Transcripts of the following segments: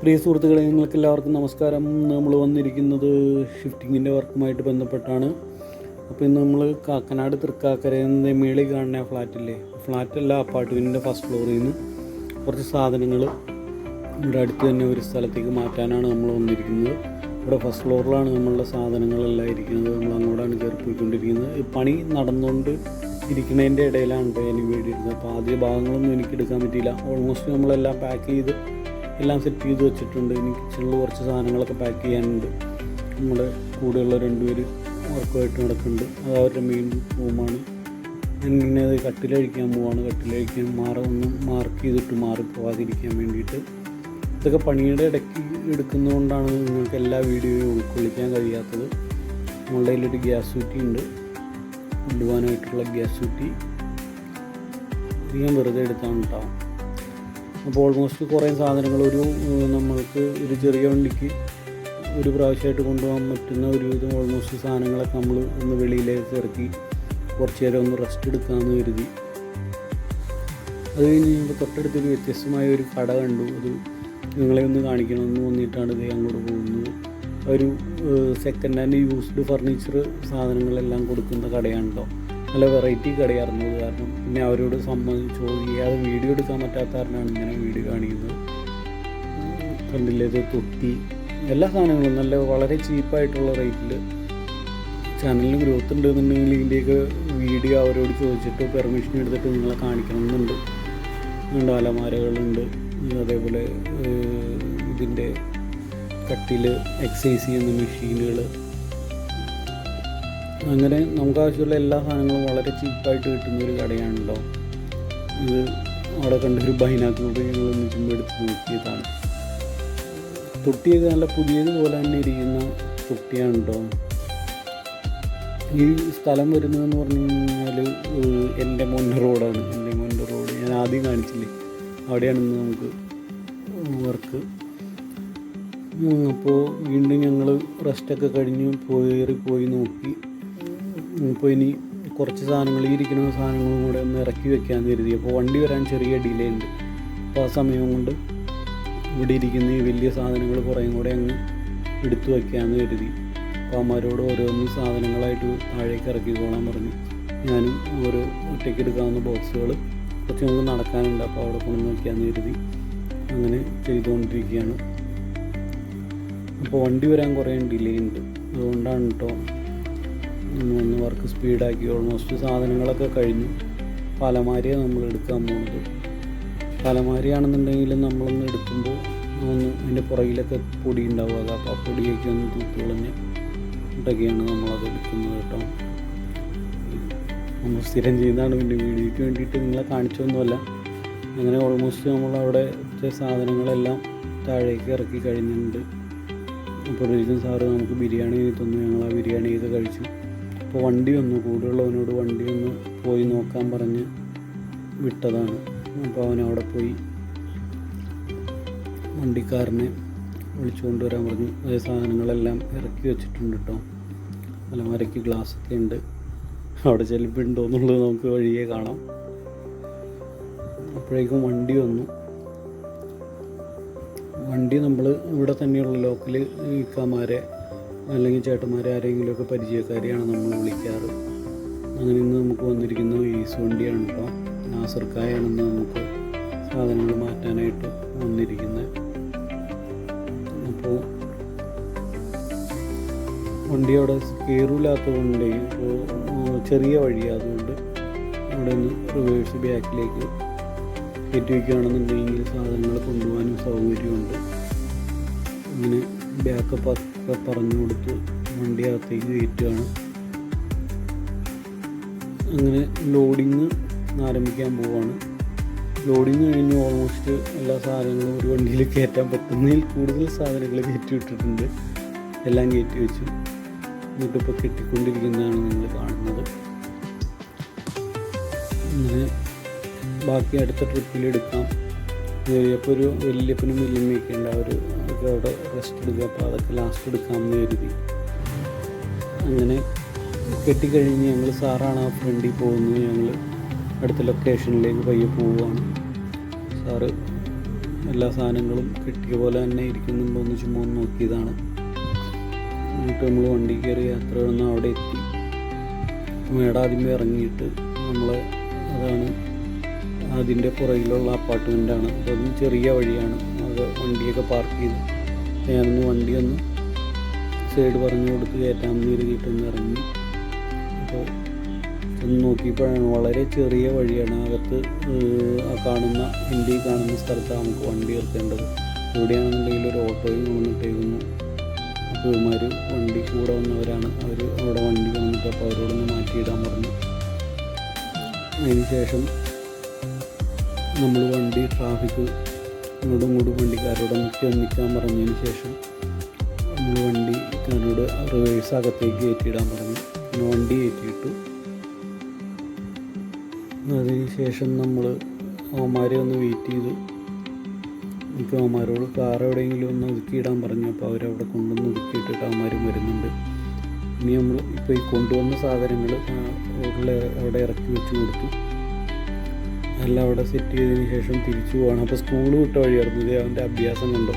പ്രിയ സുഹൃത്തുക്കളെ നിങ്ങൾക്ക് എല്ലാവർക്കും നമസ്കാരം. നമ്മൾ വന്നിരിക്കുന്നത് ഷിഫ്റ്റിങ്ങിന്റെ വർക്കുമായിട്ട് ബന്ധപ്പെട്ടാണ്. അപ്പോൾ ഇന്ന് നമ്മൾ കാക്കനാട് തൃക്കാക്കരയുടെ മേളിൽ കാണുന്ന ഫ്ലാറ്റില്ലേ? ഫ്ലാറ്റല്ല അപ്പാർട്ട്മെന്റിന്റെ ഫസ്റ്റ് ഫ്ലോറിൽ നിന്ന് കുറച്ച് സാധനങ്ങൾ ഇവിടെ അടുത്ത് തന്നെ ഒരു സ്ഥലത്തേക്ക് മാറ്റാനാണ് നമ്മൾ വന്നിരിക്കുന്നത്. ഇവിടെ ഫസ്റ്റ് ഫ്ലോറിലാണ് നമ്മളുടെ സാധനങ്ങളെല്ലാം ഇരിക്കുന്നത്. നമ്മൾ അങ്ങോട്ടാണ് കയറി പോയിക്കൊണ്ടിരിക്കുന്നത്. പണി നടന്നുകൊണ്ട് ഇരിക്കുന്നതിന്റെ ഇടയിലാണ് കേട്ടോ ഞാൻ വേണ്ടിയിരുന്നത്. അപ്പോൾ ആദ്യ ഭാഗങ്ങളൊന്നും എനിക്ക് എടുക്കാൻ പറ്റിയില്ല. ഓൾമോസ്റ്റ് നമ്മളെല്ലാം പാക്ക് ചെയ്ത് എല്ലാം സെറ്റ് ചെയ്ത് വെച്ചിട്ടുണ്ട്. ഇനി കിച്ചണിൽ കുറച്ച് സാധനങ്ങളൊക്കെ പാക്ക് ചെയ്യാനുണ്ട്. നമ്മുടെ കൂടെയുള്ള രണ്ടുപേര് വർക്കുമായിട്ട് നടക്കുന്നുണ്ട്. അത് അവരുടെ മെയിൻ റൂമാണ് ഞാൻ പിന്നെ അത് കട്ടിലഴിക്കാൻ പോവാണ്. കട്ടിലഴിക്കാൻ മാറ ഒന്ന് മാർക്ക് ചെയ്തിട്ട് മാറി പോവാതിരിക്കാൻ വേണ്ടിയിട്ട്. ഇതൊക്കെ പണിയുടെ ഇടയ്ക്ക് എടുക്കുന്നതുകൊണ്ടാണ് നിങ്ങൾക്ക് എല്ലാ വീഡിയോയും ഉൾക്കൊള്ളിക്കാൻ കഴിയാത്തത്. നമ്മളുടെ കയ്യിലൊരു ഗ്യാസ് കുറ്റി ഉണ്ട്. കൊണ്ടുപോകാനായിട്ടുള്ള ഗ്യാസ് കുറ്റി ഇത് ഞാൻ വെറുതെ എടുത്താണ് കേട്ടോ അപ്പോൾ ഓൾമോസ്റ്റ് കുറേ സാധനങ്ങൾ ഒരു നമ്മൾക്ക് ഒരു ചെറിയ വണ്ടിക്ക് ഒരു പ്രാവശ്യമായിട്ട് കൊണ്ടുപോകാൻ പറ്റുന്ന ഒരു വിധം ഓൾമോസ്റ്റ് സാധനങ്ങളൊക്കെ നമ്മൾ ഒന്ന് വെളിയിലേക്ക് ഇറക്കി കുറച്ച് നേരം ഒന്ന് റെസ്റ്റ് എടുക്കാമെന്ന് കരുതി. അത് കഴിഞ്ഞ് കഴിയുമ്പോൾ തൊട്ടടുത്തൊരു വ്യത്യസ്തമായ ഒരു കട കണ്ടു. അത് നിങ്ങളെ ഒന്ന് കാണിക്കണമെന്ന് തോന്നിയിട്ടാണ് ഇത് അങ്ങോട്ട് പോകുന്നത്. ഒരു സെക്കൻഡ് ഹാൻഡ് യൂസ്ഡ് ഫർണിച്ചർ സാധനങ്ങളെല്ലാം കൊടുക്കുന്ന കടയാണല്ലോ നല്ല വെറൈറ്റി കടയായിരുന്നു അത്. കാരണം പിന്നെ അവരോട് സമ്മതിച്ചു. അത് വീഡിയോ എടുക്കാൻ പറ്റാത്ത കാരണമാണ് ഇങ്ങനെ വീഡിയോ കാണിക്കുന്നത്. കണ്ടില്ലേ ഇത് തൊട്ടി എല്ലാ സാധനങ്ങളും നല്ല വളരെ ചീപ്പായിട്ടുള്ള റേറ്റിൽ ചാനലിന് ഗ്രോത്ത് ഉണ്ടെന്നുണ്ടെങ്കിൽ ഇതിന്റെയൊക്കെ വീഡിയോ അവരോട് ചോദിച്ചിട്ട് പെർമിഷൻ എടുത്തിട്ട് നിങ്ങളെ കാണിക്കണം എന്നുണ്ട് ഉണ്ട് അലമാരകളുണ്ട്. അതേപോലെ ഇതിന്റെ കട്ടിൽ എക്സസൈസ് ചെയ്യുന്ന മെഷീനുകൾ അങ്ങനെ നമുക്ക് ആവശ്യമുള്ള എല്ലാ സാധനങ്ങളും വളരെ ചീപ്പായിട്ട് കിട്ടുന്ന ഒരു കടയാണല്ലോ. ഇത് അവിടെ കണ്ട ഒരു ബൈനാക്കിലൂടെ ഞങ്ങൾ നിൽക്കുമ്പോൾ എടുത്ത് നോക്കിയതാണ് തൊട്ടിയൊക്കെ നല്ല പുതിയതുപോലെ തന്നെ ഇരിക്കുന്ന തൊട്ടിയാണ് കേട്ടോ ഈ സ്ഥലം വരുന്നതെന്ന് പറഞ്ഞു കഴിഞ്ഞാൽ എന്റെ മൊന്ന റോഡാണ്. എന്റെ മൊന്ന റോഡ്. ഞാൻ ആദ്യം കാണിച്ചില്ലേ? അവിടെയാണ് ഇന്ന് നമുക്ക് വർക്ക്. അപ്പോൾ വീണ്ടും ഞങ്ങൾ റെസ്റ്റൊക്കെ കഴിഞ്ഞ് പോയി പോയി നോക്കി. ഇപ്പോൾ ഇനി കുറച്ച് സാധനങ്ങൾ ഈ ഇരിക്കുന്ന സാധനങ്ങളും കൂടെ ഒന്ന് ഇറക്കി വെക്കാമെന്ന് കരുതി. അപ്പോൾ വണ്ടി വരാൻ ചെറിയ ഡിലേ ഉണ്ട്. അപ്പോൾ ആ സമയം കൊണ്ട് ഇവിടെ ഇരിക്കുന്ന ഈ വലിയ സാധനങ്ങൾ കുറേയും കൂടെ അങ്ങ് എടുത്തു വയ്ക്കാമെന്ന് കരുതി. അപ്പോൾ അമ്മമാരോട് ഓരോന്ന് സാധനങ്ങളായിട്ട് താഴേക്ക് ഇറക്കിക്കോളാൻ പറഞ്ഞു. ഞാനും ഓരോ ഒറ്റയ്ക്ക് എടുക്കാവുന്ന ബോക്സുകൾ കുറച്ച് നമുക്ക് നടക്കാനുണ്ട്. അപ്പോൾ അവിടെ കൊണ്ടു വയ്ക്കാമെന്ന് കരുതി. അങ്ങനെ ചെയ്തുകൊണ്ടിരിക്കുകയാണ്. അപ്പോൾ വണ്ടി വരാൻ കുറേ ഡിലേ ഉണ്ട്. അതുകൊണ്ടാണ് കേട്ടോ ഒന്ന് വർക്ക് സ്പീഡാക്കി. ഓൾമോസ്റ്റ് സാധനങ്ങളൊക്കെ കഴിഞ്ഞു. പലമാരിയാണ് നമ്മൾ എടുക്കാൻ പോകുന്നത് പലമാരിയാണെന്നുണ്ടെങ്കിൽ നമ്മളൊന്ന് എടുക്കുമ്പോൾ ഒന്ന് അതിന്റെ പുറകിലൊക്കെ പൊടി ഉണ്ടാവുക അപ്പോൾ ആ പൊടിയൊക്കെ ഒന്ന് തൂത്ത് കളഞ്ഞ് ഇട്ടൊക്കെയാണ് നമ്മളത് എടുക്കുന്നത് കേട്ടോ. നമ്മൾ സ്ഥിരം ചെയ്യുന്നതാണ് പിന്നെ വീഡിയോയ്ക്ക് വേണ്ടിയിട്ട് നിങ്ങളെ കാണിച്ചൊന്നുമല്ല അങ്ങനെ ഓൾമോസ്റ്റ് നമ്മൾ അവിടെ സാധനങ്ങളെല്ലാം താഴേക്ക് ഇറക്കി കഴിഞ്ഞിട്ടുണ്ട്. അപ്പോഴേക്കും സാറ് നമുക്ക് ബിരിയാണി തന്നു. ഞങ്ങൾ ആ ബിരിയാണി ചെയ്ത് കഴിച്ചു. അപ്പോൾ വണ്ടി വന്നു. കൂടെയുള്ളവനോട് വണ്ടി ഒന്ന് പോയി നോക്കാൻ പറഞ്ഞ് വിട്ടതാണ്. അപ്പോൾ അവൻ അവിടെ പോയി വണ്ടിക്കാരനെ വിളിച്ചുകൊണ്ട് വരാൻ പറഞ്ഞു. അതേ സാധനങ്ങളെല്ലാം ഇറക്കി വെച്ചിട്ടുണ്ട് കേട്ടോ. അലമാരയ്ക്ക് ഗ്ലാസ് ഒക്കെ ഉണ്ട്. അവിടെ ചെലപ്പുണ്ടോ എന്നുള്ളത് നമുക്ക് വഴിയെ കാണാം. അപ്പോഴേക്കും വണ്ടി വന്നു. വണ്ടി നമ്മൾ ഇവിടെ തന്നെയുള്ള ലോക്കൽ ഇക്കാമാരെ അല്ലെങ്കിൽ ചേട്ടന്മാരെ ആരെങ്കിലുമൊക്കെ പരിചയക്കാരെയാണ് നമ്മൾ വിളിക്കാറ്. അങ്ങനെ ഇന്ന് നമുക്ക് വന്നിരിക്കുന്ന ഈസ് വണ്ടിയാണ് കേട്ടോ. നാസർക്കായാണെന്ന് നമുക്ക് സാധനങ്ങൾ മാറ്റാനായിട്ട് വന്നിരിക്കുന്നത് അപ്പോൾ വണ്ടി അവിടെ കയറില്ലാത്തതുകൊണ്ട് ഇപ്പോൾ ചെറിയ വഴിയാണ് അതുകൊണ്ട് അവിടെ നിന്ന് റിവേഴ്സ് ബാക്കിലേക്ക് കയറ്റി വയ്ക്കുകയാണെന്നുണ്ടെങ്കിൽ സാധനങ്ങൾ കൊണ്ടുപോകാനും സൗകര്യമുണ്ട്. അങ്ങനെ ബാക്കപ്പ് ഒക്കെ പറഞ്ഞു കൊടുത്ത് വണ്ടി അകത്തേക്ക് കയറ്റുകയാണ്. അങ്ങനെ ലോഡിങ് ആരംഭിക്കാൻ പോവാണ്. ലോഡിങ് കഴിഞ്ഞ് ഓൾമോസ്റ്റ് എല്ലാ സാധനങ്ങളും ഒരു വണ്ടിയിൽ കയറ്റാൻ പറ്റുന്നതിൽ കൂടുതൽ സാധനങ്ങൾ കയറ്റി വിട്ടിട്ടുണ്ട്. എല്ലാം കയറ്റി വെച്ചു. എന്നിട്ടിപ്പോൾ കെട്ടിക്കൊണ്ടിരിക്കുന്നതാണ് നിങ്ങൾ കാണുന്നത്. അങ്ങനെ ബാക്കി അടുത്ത ട്രിപ്പിൽ എടുക്കാം. അപ്പോൾ ഒരു വലിയപ്പനും വലിയമ്മയൊക്കെ ഉണ്ട് അവർ അവിടെ റെസ്റ്റ് എടുക്കുക. അപ്പോൾ അതൊക്കെ ലാസ്റ്റ് എടുക്കാമെന്ന് കരുതി. അങ്ങനെ കെട്ടിക്കഴിഞ്ഞ് ഞങ്ങൾ സാറാണ് ആ ഫ്രണ്ടിൽ പോകുന്നത്. ഞങ്ങൾ അടുത്ത ലൊക്കേഷനിലേക്ക് പയ്യെ പോവുകയാണ്. സാറ് എല്ലാ സാധനങ്ങളും കിട്ടിയ പോലെ തന്നെ ഇരിക്കുന്നുണ്ടോ എന്ന് ചുമ്മാ ഒന്ന് നോക്കിയതാണ്. എന്നിട്ട് നമ്മൾ വണ്ടി കയറി യാത്ര വന്ന് അവിടെ എത്തി. മേടാദ്യമേ ഇറങ്ങിയിട്ട് നമ്മൾ അതാണ് അതിന്റെ പുറകിലുള്ള അപ്പാർട്ട്മെന്റാണ് അതൊന്ന് ചെറിയ വഴിയാണ്. അത് വണ്ടിയൊക്കെ പാർക്ക് ചെയ്ത്. ഞാനൊന്ന് വണ്ടി ഒന്ന് സൈഡ് പറഞ്ഞു കൊടുത്ത് കയറ്റാമെന്ന് കരുതിയിട്ടൊന്ന് ഇറങ്ങി. അപ്പോൾ ഒന്ന് നോക്കിയപ്പോഴാണ് വളരെ ചെറിയ വഴിയാണ്. അകത്ത് കാണുന്ന എന്റെ കാണുന്ന സ്ഥലത്താണ് നമുക്ക് വണ്ടി നിർത്തേണ്ടത്. ഇവിടെയാണെന്നുണ്ടെങ്കിൽ ഒരു ഓട്ടോയും കൊണ്ടിട്ടേക്കുന്നു അപ്പോൾ ഇവന്മാർ വണ്ടി കൂടെ വന്നവരാണ്. അവർ അവിടെ വണ്ടി വന്നിട്ട് അപ്പോൾ അവരോടൊന്ന് മാറ്റിയിടാൻ പറഞ്ഞു. അതിന് ശേഷം നമ്മൾ വണ്ടി ട്രാഫിക് ഇങ്ങോട്ടും ഇങ്ങോട്ടും വണ്ടിക്കാരോട് നിൽക്കാൻ നിൽക്കാൻ പറഞ്ഞതിന് ശേഷം നമ്മൾ വണ്ടിക്കാരോട് റിവേഴ്സ് അകത്തേക്ക് കയറ്റിയിടാൻ പറഞ്ഞു. പിന്നെ വണ്ടി കയറ്റിയിട്ടു. അതിന് ശേഷം നമ്മൾ അവന്മാരെ ഒന്ന് വെയിറ്റ് ചെയ്തു. എനിക്ക് അവന്മാരോട് കാർ എവിടെയെങ്കിലും ഒന്ന് ഒതുക്കിയിടാൻ പറഞ്ഞു. അപ്പോൾ അവരവിടെ കൊണ്ടുവന്ന് ഒതുക്കിയിട്ടിട്ട് അവന്മാരും വരുന്നുണ്ട്. ഇനി നമ്മൾ ഇപ്പോൾ ഈ കൊണ്ടുവന്ന സാധനങ്ങൾ അവിടെ ഇറക്കി വെച്ച് കൊടുത്തു. എല്ലാം അവിടെ സെറ്റ് ചെയ്തതിന് ശേഷം തിരിച്ചു പോകണം അപ്പോൾ സ്കൂൾ വിട്ട വഴിയായിരുന്നു ഇത്. അവന്റെ അഭ്യാസം കണ്ടോ.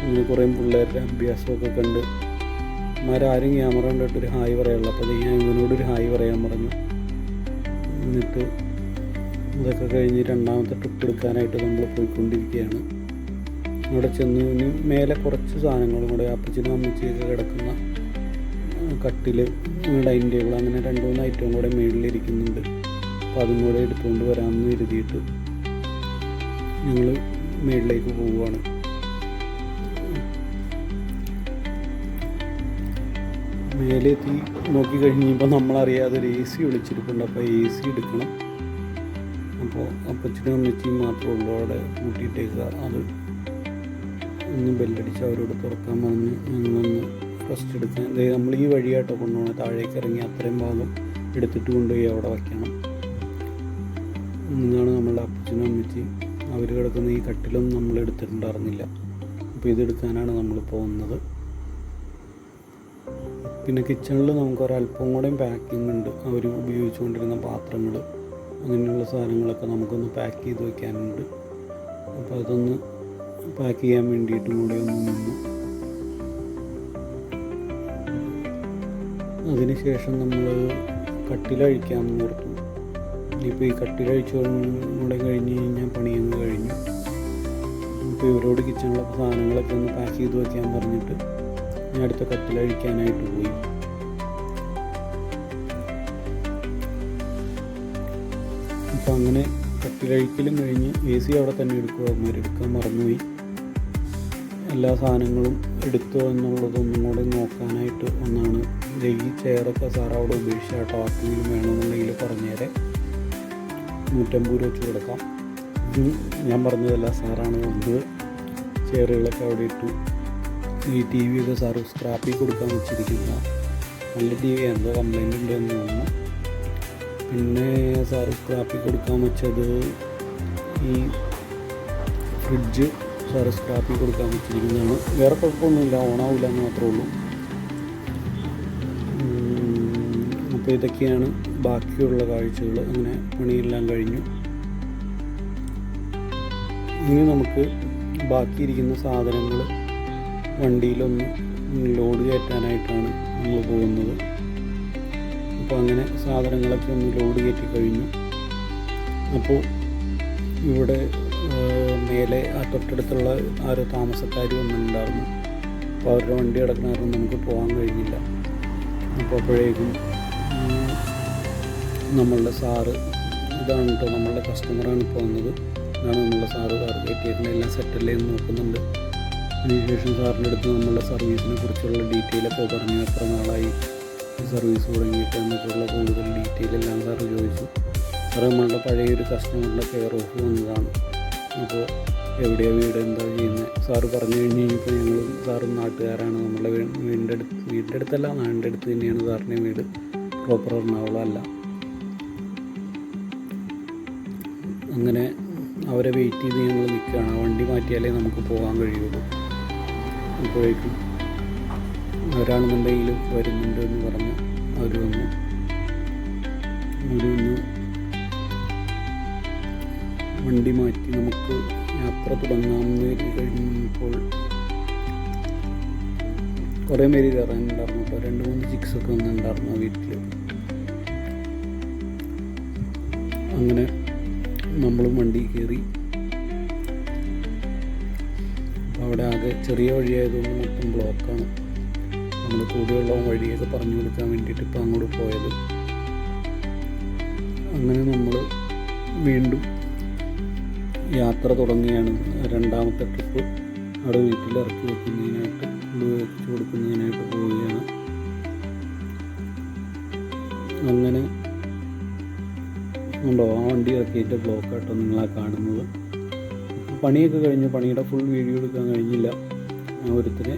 അങ്ങനെ കുറേ പിള്ളേരുടെ അഭ്യാസമൊക്കെ കണ്ട്. മാരാരും ക്യാമറ കണ്ടിട്ട് ഒരു ഹായ് പറയാനുള്ളൂ. അപ്പോൾ ഞാൻ ഇവനോടൊരു ഹായ് പറയാൻ പറഞ്ഞു. എന്നിട്ട് ഇതൊക്കെ കഴിഞ്ഞ് രണ്ടാമത്തെ ട്രിപ്പ് എടുക്കാനായിട്ട് നമ്മൾ പോയിക്കൊണ്ടിരിക്കുകയാണ്. അവിടെ ചെന്ന് ഇനി മേലെ കുറച്ച് സാധനങ്ങളും കൂടെ അപ്പച്ചനും അമ്മച്ചിയൊക്കെ കിടക്കുന്ന കട്ടിൽ ഡൈനിങ് ടേബിൾ അങ്ങനെ രണ്ട് മൂന്ന് ഐറ്റം കൂടെ മേളിലിരിക്കുന്നുണ്ട്. അപ്പോൾ അതും കൂടെ എടുത്തുകൊണ്ട് വരാമെന്ന് കരുതിയിട്ട് ഞങ്ങൾ മേളിലേക്ക് പോവുകയാണ്. മേലെത്തി നോക്കി കഴിഞ്ഞപ്പോൾ നമ്മളറിയാതെ ഒരു എ സി വിളിച്ചിരിപ്പുണ്ട്. അപ്പോൾ എ സി എടുക്കണം. അപ്പോൾ അപ്പച്ചനും അമ്മച്ചിയും മാത്രമേ ഉള്ളൂ അവിടെ കൂട്ടിയിട്ടേക്കുക. അത് ഒന്ന് ബെല്ലടിച്ച് അവരോട് തുറക്കാൻ പറഞ്ഞ് ഞങ്ങളൊന്ന് റെസ്റ്റ് എടുക്കാൻ. നമ്മൾ ഈ വഴിയായിട്ടോ കൊണ്ടുപോകണം താഴേക്ക് ഇറങ്ങി അത്രയും ഭാഗം എടുത്തിട്ട് കൊണ്ടുപോയി അവിടെ വയ്ക്കണം. എന്നാണ് നമ്മളുടെ അപ്പച്ചനും അമ്മച്ചിയും അവർ കിടക്കുന്ന ഈ കട്ടിലും നമ്മൾ എടുത്തിട്ടുണ്ടായിരുന്നില്ല അപ്പോൾ ഇതെടുക്കാനാണ് നമ്മൾ പോകുന്നത്. പിന്നെ കിച്ചണിൽ നമുക്ക് ഒരല്പം കൂടെയും പാക്കിംഗ് ഉണ്ട്. അവർ ഉപയോഗിച്ചുകൊണ്ടിരുന്ന പാത്രങ്ങൾ അങ്ങനെയുള്ള സാധനങ്ങളൊക്കെ നമുക്കൊന്ന് പാക്ക് ചെയ്ത് വെക്കാനുണ്ട്. അപ്പോൾ അതൊന്ന് പാക്ക് ചെയ്യാൻ വേണ്ടിയിട്ടും കൂടി ഒന്ന് നിന്നു. അതിനുശേഷം നമ്മൾ കട്ടിലഴിക്കാമെന്ന് ഓർത്തു ഇനിയിപ്പോൾ ഈ കട്ടിലഴിച്ചു കൂടെ കഴിഞ്ഞ് കഴിഞ്ഞാൽ പണിയങ്ങ് കഴിഞ്ഞു. ഇപ്പോൾ ഇവരോട് കിച്ചണിലെ സാധനങ്ങളൊക്കെ ഒന്ന് പാക്ക് ചെയ്ത് വെക്കാൻ പറഞ്ഞിട്ട് ഞാൻ അടുത്ത കട്ടിൽ കഴിക്കാനായിട്ട് പോയി. അപ്പം അങ്ങനെ കട്ടിലഴിക്കലും കഴിഞ്ഞ് എ സി അവിടെ തന്നെ എടുക്കുക എടുക്കാൻ മറന്നുപോയി. എല്ലാ സാധനങ്ങളും എടുത്തോ എന്നുള്ളതൊന്നും കൂടെ നോക്കാനായിട്ട് ഒന്നാണ് ഈ ചെയറൊക്കെ സാർ അവിടെ ഉപേക്ഷിച്ച കേട്ടോ ആർക്കെങ്കിലും വേണമെന്നുണ്ടെങ്കിൽ പറഞ്ഞേരെ. നൂറ്റമ്പത് രൂപ വെച്ച് കൊടുക്കാം. ഇത് ഞാൻ പറഞ്ഞതല്ല സാറാണ് വന്നത്. ചെയറുകളൊക്കെ അവിടെ ഇട്ടു. ഈ ടി വി ഒക്കെ സാറ് സ്ക്രാപ്പിൽ കൊടുക്കാൻ വെച്ചിരിക്കുന്ന. നല്ല ടി വി എന്തോ കംപ്ലൈന്റ് ഉണ്ടെന്ന് തോന്നുന്നു. പിന്നെ സാറ് സ്ക്രാപ്പിൽ കൊടുക്കാൻ വെച്ചത് ഈ ഫ്രിഡ്ജ് സാറ് സ്ക്രാപ്പിൽ കൊടുക്കാൻ വെച്ചിരിക്കുന്നതാണ്. വേറെ കുഴപ്പമൊന്നുമില്ല. ഓണാവില്ല എന്ന് മാത്രമേ ഉള്ളൂ. അപ്പോൾ ഇതൊക്കെയാണ് ബാക്കിയുള്ള കാഴ്ചകൾ അങ്ങനെ പണിയെല്ലാം കഴിഞ്ഞു. ഇനി നമുക്ക് ബാക്കിയിരിക്കുന്ന സാധനങ്ങൾ വണ്ടിയിലൊന്ന് ലോഡ് കയറ്റാനായിട്ടാണ് നമ്മൾ പോകുന്നത്. അപ്പോൾ അങ്ങനെ സാധനങ്ങളൊക്കെ ഒന്ന് ലോഡ് കയറ്റി കഴിഞ്ഞു. അപ്പോൾ ഇവിടെ മേലെ ആ തൊട്ടടുത്തുള്ള ആരോ താമസക്കാർ വന്നിട്ടുണ്ടായിരുന്നു. അപ്പോൾ അവരുടെ വണ്ടി കിടക്കുന്ന നമുക്ക് പോകാൻ കഴിഞ്ഞില്ല. അപ്പോൾ അപ്പോഴേക്കും നമ്മളുടെ സാറ് ഇതാണ് കേട്ടോ നമ്മളുടെ കസ്റ്റമറാണ് ഇപ്പോൾ വന്നത്. ഇതാണ് നമ്മളുടെ സാറ് ടാർഗറ്റ് ചെയ്യുന്നത് എല്ലാം സെറ്റല്ലേ എന്ന് നോക്കുന്നുണ്ട്. അതിനുശേഷം സാറിന്റെ അടുത്ത് നമ്മളുടെ സർവീസിനെ കുറിച്ചുള്ള ഡീറ്റെയിലൊക്കെ പറഞ്ഞു. എത്ര നാളായി സർവീസ് തുടങ്ങിയിട്ട് എന്നൊക്കെയുള്ള കൂടുതൽ ഡീറ്റെയിൽ എല്ലാം സാറ് ചോദിച്ചു. സാറ് നമ്മളുടെ പഴയൊരു കസ്റ്റമറിന്റെ കെയർ ഓഫ് വന്നതാണ്. അപ്പോൾ എവിടെയാണ് വീട്? എന്താ ചെയ്യുന്നത്? സാറ് പറഞ്ഞു കഴിഞ്ഞ് കഴിഞ്ഞപ്പോൾ ഞങ്ങൾ സാറും നാട്ടുകാരാണ്. നമ്മളുടെ വീടിന്റെ അടുത്ത് വീടിന്റെ അടുത്തല്ല നാടിന്റെ അടുത്ത് തന്നെയാണ് സാറിന്റെ വീട്. പ്രോപ്പർ എറണാകുളം അല്ല. അങ്ങനെ അവരെ വെയിറ്റ് ചെയ്ത് ഞങ്ങൾ നിൽക്കുകയാണ്. വണ്ടി മാറ്റിയാലേ നമുക്ക് പോകാൻ കഴിയുള്ളൂ. അപ്പോഴേക്കും അവരാണെന്നുണ്ടെങ്കിൽ വരുന്നുണ്ട് എന്ന് പറഞ്ഞ് അവർ വന്നു. അവർ വന്ന് വണ്ടി മാറ്റി നമുക്ക് യാത്ര തുടങ്ങാമെന്ന് കഴിഞ്ഞപ്പോൾ കുറേ പേര് കയറാനുണ്ടായിരുന്നു. അപ്പോൾ രണ്ട് മൂന്ന് ചിക്സൊക്കെ വന്നിട്ടുണ്ടായിരുന്നു വീട്ടിൽ അങ്ങനെ നമ്മളും വണ്ടി കയറി. അവിടെ ആകെ ചെറിയ വഴിയായതുകൊണ്ട് മൊത്തം ബ്ലോക്കാണ്. നമ്മൾ കൂടെയുള്ള വഴിയൊക്കെ പറഞ്ഞു കൊടുക്കാൻ വേണ്ടിയിട്ട് ഇപ്പോൾ അങ്ങോട്ട് പോയത്. അങ്ങനെ നമ്മൾ വീണ്ടും യാത്ര തുടങ്ങിയാണ് രണ്ടാമത്തെ ട്രിപ്പ് അവിടെ വീട്ടിൽ ഇറക്കി വെക്കുന്നതിനായിട്ട് വെച്ച് കൊടുക്കുന്നതിനായിട്ട് പോവുകയാണ്. അങ്ങനെ ഉണ്ടോ? ആ വണ്ടി ഇറക്കിയിട്ട് ബ്ലോക്കാട്ടോ നിങ്ങളാ കാണുന്നത്. പണിയൊക്കെ കഴിഞ്ഞു. പണിയുടെ ഫുൾ വീഡിയോ എടുക്കാൻ കഴിഞ്ഞില്ല. ഒരുത്തിന്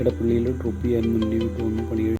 ഇടപ്പള്ളിയിൽ ഡ്രോപ്പ് ചെയ്യാൻ വിട്ടു വന്നു പണി